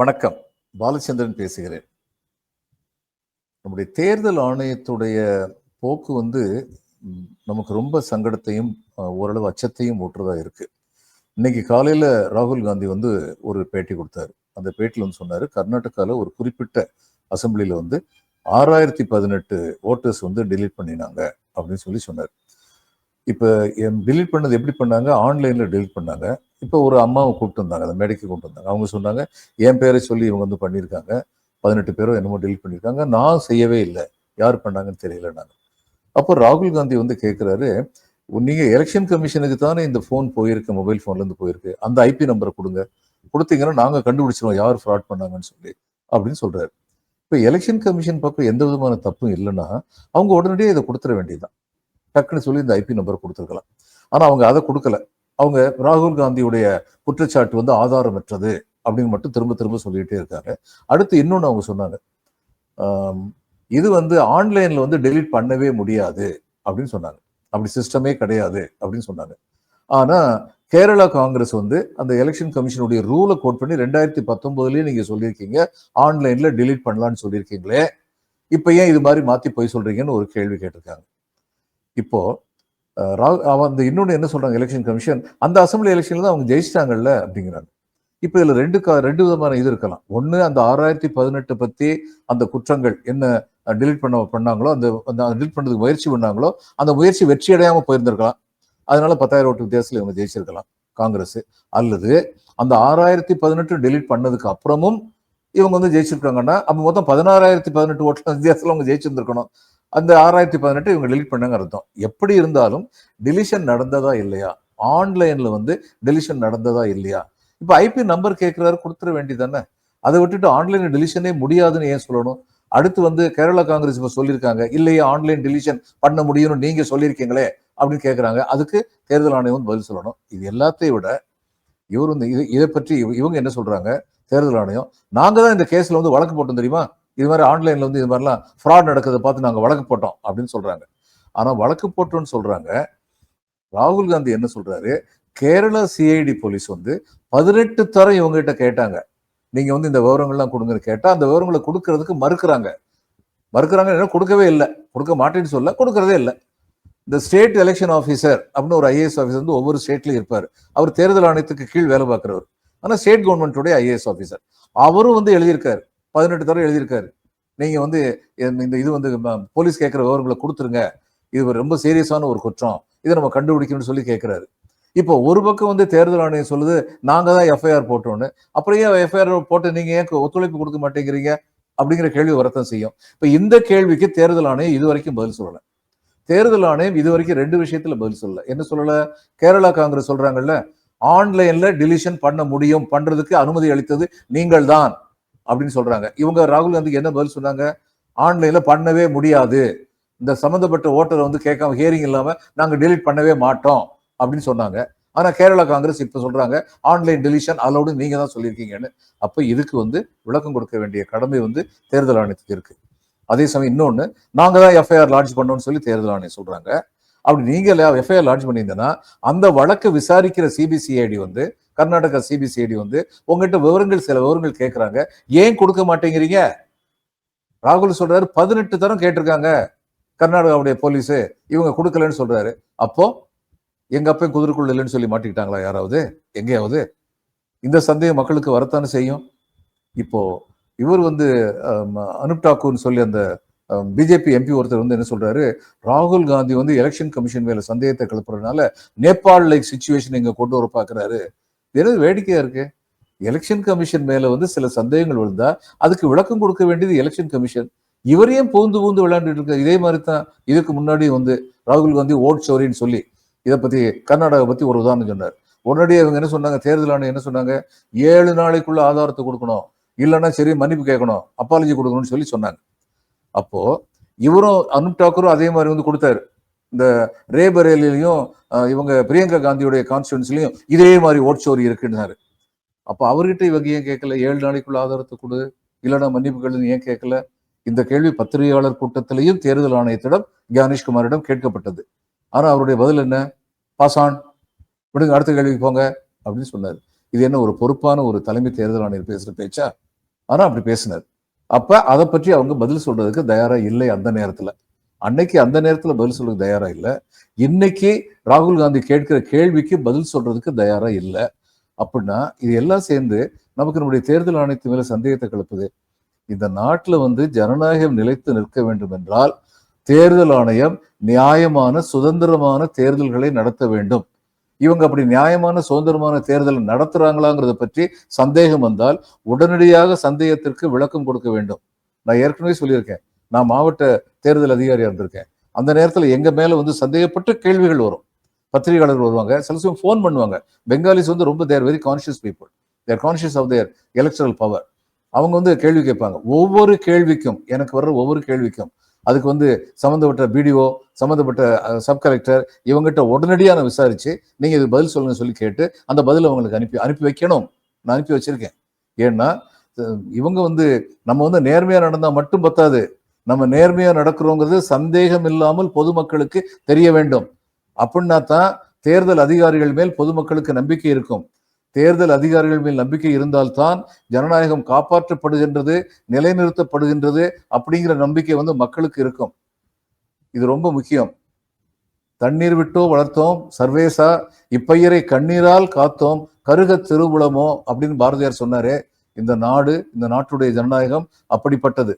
வணக்கம். பாலச்சந்திரன் பேசுகிறேன். நம்முடைய தேர்தல் ஆணையத்துடைய போக்கு வந்து நமக்கு ரொம்ப சங்கடத்தையும் ஓரளவு அச்சத்தையும் ஊட்டுறதா இருக்கு. இன்னைக்கு காலையில ராகுல் காந்தி வந்து ஒரு பேட்டி கொடுத்தாரு. அந்த பேட்டியில் வந்து சொன்னாரு கர்நாடகாவில் ஒரு குறிப்பிட்ட அசம்பிளியில் வந்து ஆறாயிரத்தி பதினெட்டு ஓட்டர்ஸ் வந்து டிலீட் பண்ணினாங்க. அப்படின்னு சொல்லி சொன்னார். இப்போ டிலீட் பண்ணது எப்படி பண்ணாங்க? ஆன்லைன்ல டிலீட் பண்ணாங்க. இப்போ ஒரு அம்மாவை கூப்பிட்டு வந்தாங்க. அந்த மேடைக்கு கூப்பிட்டு வந்தாங்க. அவங்க சொன்னாங்க என் பேரை சொல்லி இவங்க வந்து பண்ணியிருக்காங்க. பதினெட்டு பேரோ என்னமோ டிலீட் பண்ணியிருக்காங்க. நான் செய்யவே இல்லை. யார் பண்ணாங்கன்னு தெரியல நாங்கள் அப்போ ராகுல் காந்தி வந்து கேட்குறாரு நீங்கள் எலெக்ஷன் கமிஷனுக்கு தானே இந்த ஃபோன் போயிருக்கு மொபைல் ஃபோன்ல இருந்து போயிருக்கு. அந்த ஐபி நம்பரை கொடுங்க. கொடுத்தீங்கன்னா நாங்க கண்டுபிடிச்சிருவோம் யார் ஃப்ராட் பண்ணாங்கன்னு சொல்லி அப்படின்னு சொல்றாரு. இப்போ எலெக்ஷன் கமிஷன் பக்கம் எந்த விதமான தப்பும் இல்லைன்னா அவங்க உடனடியே இதை கொடுத்துட வேண்டியதுதான். டக்குன்னு சொல்லி இந்த ஐபி நம்பர் கொடுத்துருக்கலாம். ஆனால் அவங்க அதை கொடுக்கல. அவங்க ராகுல் காந்தியுடைய குற்றச்சாட்டு வந்து ஆதாரமற்றது அப்படின்னு மட்டும் திரும்ப திரும்ப சொல்லிகிட்டே இருக்காங்க அடுத்து இன்னொன்று அவங்க சொன்னாங்க. இது வந்து ஆன்லைனில் வந்து டெலீட் பண்ணவே முடியாது அப்படின்னு சொன்னாங்க. அப்படி சிஸ்டமே கிடையாது அப்படின்னு சொன்னாங்க. ஆனால் கேரளா காங்கிரஸ் வந்து அந்த எலெக்ஷன் கமிஷனுடைய ரூலை கோட் பண்ணி ரெண்டாயிரத்தி பத்தொன்பதுலயே நீங்கள் சொல்லியிருக்கீங்க ஆன்லைனில் டெலீட் பண்ணலான்னு சொல்லியிருக்கீங்களே. இப்போ ஏன் இது மாதிரி மாற்றி போய் சொல்கிறீங்கன்னு ஒரு கேள்வி கேட்டிருக்காங்க. இப்போ அஹ், ரா- அந்த இன்னொன்னு என்ன சொல்றாங்க எலெக்ஷன் கமிஷன் அந்த அசம்பிளி எலெக்ஷன்ல தான் அவங்க ஜெயிச்சிட்டாங்கல்ல அப்படிங்கிறாங்க. இப்போ இதில் ரெண்டு கா ரெண்டு விதமான இது இருக்கலாம். ஒன்று அந்த ஆறாயிரத்தி பதினெட்டு பத்தி அந்த குற்றங்கள் என்ன டிலீட் பண்ண பண்ணாங்களோ அந்த அந்த டிலீட் பண்ணுறதுக்கு முயற்சி பண்ணாங்களோ அந்த முயற்சி வெற்றி அடையாமல் போயிருந்திருக்கலாம். அதனால பத்தாயிரம் ஓட்டு வித்தியாசத்தில் இவங்க ஜெயிச்சிருக்கலாம் காங்கிரஸ். அல்லது அந்த ஆறாயிரத்தி பதினெட்டு டெலீட் பண்ணதுக்கு அப்புறமும் இவங்க வந்து ஜெயிச்சிருக்காங்கன்னா அப்போ மொத்தம் பதினாறாயிரத்தி பதினெட்டு ஓட்டு வித்தியாசத்தில் அவங்க ஜெயிச்சிருந்துருக்கணும். அந்த ஆறாயிரத்தி பதினெட்டு இவங்க டெலிட் பண்ணாங்க அர்த்தம். எப்படி இருந்தாலும் டெலிஷன் நடந்ததா இல்லையா? ஆன்லைன்ல வந்து டெலிஷன் நடந்ததா இல்லையா? இப்போ ஐபி நம்பர் கேட்குறாரு கொடுத்துட வேண்டியதானே அதை விட்டுட்டு ஆன்லைன் டெலிஷனே முடியாதுன்னு ஏன் சொல்லணும்? அடுத்து வந்து கேரளா காங்கிரஸ் இப்போ சொல்லியிருக்காங்க இல்லையே ஆன்லைன் டெலிஷன் பண்ண முடியும்னு நீங்க சொல்லியிருக்கீங்களே அப்படின்னு கேட்குறாங்க அதுக்கு தேர்தல் ஆணையம் வந்து பதில் சொல்லணும். இது எல்லாத்தையும் விட இவர் வந்து இது இதை பற்றி இவங்க என்ன சொல்றாங்க? தேர்தல் ஆணையம் நாங்கள் தான் இந்த கேஸில் வந்து வழக்கு போட்டோம் தெரியுமா? இது மாதிரி ஆன்லைனில் வந்து இது மாதிரிலாம் ஃப்ராட் நடக்கிறத பார்த்து நாங்கள் வழக்கு போட்டோம் அப்படின்னு சொல்கிறாங்க ஆனால் வழக்கு போட்டோம்னு சொல்கிறாங்க ராகுல் காந்தி என்ன சொல்கிறாரு கேரளா சிஐடி போலீஸ் வந்து பதினெட்டு தரம் இவங்ககிட்ட கேட்டாங்க. நீங்கள் வந்து இந்த விவரங்கள்லாம் கொடுங்கன்னு கேட்டால் அந்த விவரங்களை கொடுக்கறதுக்கு மறுக்கிறாங்க. மறுக்கிறாங்க என்ன கொடுக்கவே இல்லை. கொடுக்க மாட்டேன்னு சொல்ல கொடுக்கறதே இல்லை. இந்த ஸ்டேட் எலெக்ஷன் ஆஃபீஸர் அப்படின்னு ஒரு ஐஏஎஸ் ஆஃபீஸர் வந்து ஒவ்வொரு ஸ்டேட்லையும் இருப்பார். அவர் தேர்தல் ஆணையத்துக்கு கீழ் வேலை பார்க்குறவர். ஆனால் ஸ்டேட் கவர்மெண்ட்டுடைய ஐஏஎஸ் ஆஃபீஸர் அவரும் வந்து எழுதியிருக்காரு. பதினெட்டு தடவை எழுதியிருக்காரு. நீங்கள் வந்து இந்த இது வந்து போலீஸ் கேட்குற விவரங்களை கொடுத்துருங்க. இது ஒரு ரொம்ப சீரியஸான ஒரு குற்றம். இதை நம்ம கண்டுபிடிக்கணும்னு சொல்லி கேட்குறாரு. இப்போ ஒரு பக்கம் வந்து தேர்தல் ஆணையம் சொல்லுது நாங்கள் தான் எஃப்ஐஆர் போட்டோன்னு அப்புறம் ஏன் எஃப்ஐஆர் போட்டு நீங்கள் ஏன் ஒத்துழைப்பு கொடுக்க மாட்டேங்கிறீங்க? அப்படிங்கிற கேள்வி வரத்தான் செய்யும். இப்போ இந்த கேள்விக்கு தேர்தல் ஆணையம் இது வரைக்கும் பதில் சொல்லலை. தேர்தல் ஆணையம் இது வரைக்கும் ரெண்டு விஷயத்துல பதில் சொல்லலை. என்ன சொல்லலை? கேரளா காங்கிரஸ் சொல்றாங்கல்ல ஆன்லைன்ல டிலிஷன் பண்ண முடியும். பண்றதுக்கு அனுமதி அளித்தது நீங்கள் தான் அப்படின்னு சொல்றாங்க. இவங்க ராகுல் காந்திக்கு என்ன பதில் சொன்னாங்க? ஆன்லைன்ல பண்ணவே முடியாது. இந்த சம்மந்தப்பட்ட ஓட்டரை வந்து கேட்காம ஹியரிங் இல்லாம நாங்க டெலிட் பண்ணவே மாட்டோம் அப்படின்னு சொன்னாங்க. ஆனா கேரளா காங்கிரஸ் இப்ப சொல்றாங்க ஆன்லைன் டெலிஷன் அலோடு நீங்க தான் சொல்லியிருக்கீங்கன்னு. அப்ப இதுக்கு வந்து விளக்கம் கொடுக்க வேண்டிய கடமை வந்து தேர்தல் ஆணையத்துக்கு இருக்கு. அதே சமயம் இன்னொன்னு நாங்க தான் எஃப்ஐஆர் லான்ச் பண்ணோம்னு சொல்லி தேர்தல் ஆணையம் சொல்றாங்க. அப்படி நீங்க எஃப்ஐஆர் லான்ச் பண்ணியிருந்தேன்னா அந்த வழக்கு விசாரிக்கிற சிபிசிஐடி வந்து கர்நாடகா சிபிசிஐடி வந்து உங்ககிட்ட விவரங்கள் சில விவரங்கள் கேட்குறாங்க ஏன் கொடுக்க மாட்டேங்கிறீங்க? ராகுல் சொல்றாரு பதினெட்டு தரம் கேட்டிருக்காங்க கர்நாடகாவுடைய போலீஸு. இவங்க கொடுக்கலன்னு சொல்றாரு. அப்போ எங்க அப்பையும் குதிரைக்குள்ள இல்லைன்னு சொல்லி மாட்டிக்கிட்டாங்களா யாராவது? எங்கேயாவது? இந்த சந்தேகம் மக்களுக்கு வரத்தானே செய்யும்? இப்போ இவர் வந்து அனுப் டாக்கூர்னு சொல்லி அந்த பிஜேபி எம்பி ஒருத்தர் வந்து என்ன சொல்றாரு? ராகுல் காந்தி வந்து எலெக்ஷன் கமிஷன் மேல சந்தேகத்தை கிளப்புறதுனால நேபாள் லைக் சுச்சுவேஷன் இங்க கொண்டு வர பாக்குறாரு. எனது வேடிக்கையா இருக்கு? எலெக்ஷன் கமிஷன் மேல வந்து சில சந்தேகங்கள் விழுந்தா அதுக்கு விளக்கம் கொடுக்க வேண்டியது எலெக்ஷன் கமிஷன் இவரையும் பூந்து பூந்து விளையாண்டுட்டு இருக்க இதே மாதிரி தான் இதுக்கு முன்னாடி வந்து ராகுல் காந்தி ஓட் சோரின்னு சொல்லி இதை பத்தி கர்நாடகா பத்தி ஒரு உதாரணம் சொன்னார். உடனடியே அவங்க என்ன சொன்னாங்க? தேர்தல் ஆணையம் என்ன சொன்னாங்க? ஏழு நாளைக்குள்ள ஆதாரத்தை கொடுக்கணும். இல்லைன்னா சரி மன்னிப்பு கேட்கணும். அப்பாலஜி கொடுக்கணும்னு சொல்லி சொன்னாங்க. அப்போ இவரும் அனுப் டாக்கரும் அதே மாதிரி வந்து கொடுத்தாரு. இந்த ரேபரேலிலையும் இவங்க பிரியங்கா காந்தியுடைய கான்ஸ்டுவன்சிலையும் இதே மாதிரி ஓட்சோரி இருக்குன்னாரு. அப்போ அவர்கிட்ட இவங்க ஏன் கேட்கல? ஏழு நாளைக்குள்ள ஆதாரத்தை கொடு. இல்லைன்னா மன்னிப்புகள் ஏன் கேட்கல? இந்த கேள்வி பத்திரிகையாளர் கூட்டத்திலையும் தேர்தல் ஆணையத்திடம் கியானேஷ்குமாரிடம் கேட்கப்பட்டது. ஆனா அவருடைய பதில் என்ன? பாசான் விடுங்க அடுத்த கேள்விக்கு போங்க அப்படின்னு சொன்னார். இது என்ன ஒரு பொறுப்பான ஒரு தலைமை தேர்தல் ஆணையர் பேசுற பேச்சா? ஆனா அப்படி பேசினார். அப்ப அதை பற்றி அவங்க பதில் சொல்றதுக்கு தயாராக இல்லை அந்த நேரத்துல. அன்னைக்கு அந்த நேரத்தில் பதில் சொல்ல தயாராக இல்லை. இன்னைக்கு ராகுல் காந்தி கேட்கிற கேள்விக்கு பதில் சொல்றதுக்கு தயாராக இல்லை. அப்படின்னா இது எல்லாம் சேர்ந்து நமக்கு நம்முடைய தேர்தல் ஆணையத்து மேல சந்தேகத்தை கிளப்புது. இந்த நாட்டில் வந்து ஜனநாயகம் நிலைத்து நிற்க வேண்டும் என்றால் தேர்தல் ஆணையம் நியாயமான சுதந்திரமான தேர்தல்களை நடத்த வேண்டும். இவங்க அப்படி நியாயமான சுதந்திரமான தேர்தல் நடத்துறாங்களாங்கிறத பற்றி சந்தேகம் வந்தால் உடனடியாக சந்தேகத்திற்கு விளக்கம் கொடுக்க வேண்டும். நான் ஏற்கனவே சொல்லியிருக்கேன். நான் மாவட்ட தேர்தல் அதிகாரியாக இருந்திருக்கேன். அந்த நேரத்தில் எங்கள் மேலே வந்து சந்தேகப்பட்டு கேள்விகள் வரும். பத்திரிகையாளர்கள் வருவாங்க சில சமயம் ஃபோன் பண்ணுவாங்க. பெங்காலிஸ் வந்து ரொம்ப they're very conscious people they're conscious of their electoral power அவங்க வந்து கேள்வி கேட்பாங்க. ஒவ்வொரு கேள்விக்கும் எனக்கு வர்ற ஒவ்வொரு கேள்விக்கும் அதுக்கு வந்து சம்மந்தப்பட்ட பிடிஓ சம்மந்தப்பட்ட சப் கலெக்டர் இவங்ககிட்ட உடனடியாக நான் விசாரித்து நீங்கள் இது பதில் சொல்லுங்க சொல்லி கேட்டு அந்த பதில் அவங்களுக்கு அனுப்பி அனுப்பி வைக்கணும். நான் அனுப்பி வச்சிருக்கேன். ஏன்னா இவங்க வந்து நம்ம வந்து நேர்மையாக நடந்தால் மட்டும் பத்தாது. நம்ம நேர்மையா நடக்கிறோங்கிறது சந்தேகம் இல்லாமல் பொதுமக்களுக்கு தெரிய வேண்டும். அப்படின்னா தான் தேர்தல் அதிகாரிகள் மேல் பொதுமக்களுக்கு நம்பிக்கை இருக்கும். தேர்தல் அதிகாரிகள் மேல் நம்பிக்கை இருந்தால்தான் ஜனநாயகம் காப்பாற்றப்படுகின்றது நிலைநிறுத்தப்படுகின்றது அப்படிங்கிற நம்பிக்கை வந்து மக்களுக்கு இருக்கும். இது ரொம்ப முக்கியம். தண்ணீர் விட்டோ வளர்த்தோம் சர்வேசா இப்பயிரை கண்ணீரால் காத்தோம் கருக திருவுளமோ அப்படின்னு பாரதியார் சொன்னாரே இந்த நாடு இந்த நாட்டுடைய ஜனநாயகம் அப்படிப்பட்டது.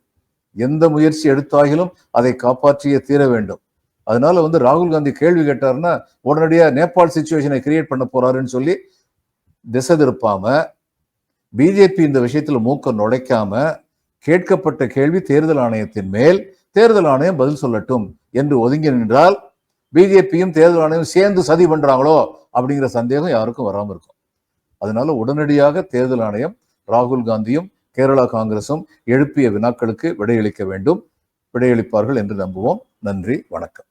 எந்த முயற்சி எடுத்தாகிலும் அதை காப்பாற்றியே தீர வேண்டும். அதனால வந்து ராகுல் காந்தி கேள்வி கேட்டாருன்னா உடனடியாக நேபாள் சுச்சுவேஷனை கிரியேட் பண்ண போறாருன்னு சொல்லி திசை திருப்பாம பிஜேபி இந்த விஷயத்துல மூக்க நுழைக்காம கேட்கப்பட்ட கேள்வி தேர்தல் ஆணையத்தின் மேல் தேர்தல் ஆணையம் பதில் சொல்லட்டும் என்று ஒதுங்கி நின்றால் பிஜேபியும் தேர்தல் ஆணையம் சேர்ந்து சதி பண்றாங்களோ அப்படிங்கிற சந்தேகம் யாருக்கும் வராமல் இருக்கும். அதனால உடனடியாக தேர்தல் ஆணையம் ராகுல் காந்தியும் கேரளா காங்கிரசும் எழுப்பிய வினாக்களுக்கு விடையளிக்க வேண்டும். விடையளிப்பார்கள் என்று நம்புவோம். நன்றி வணக்கம்.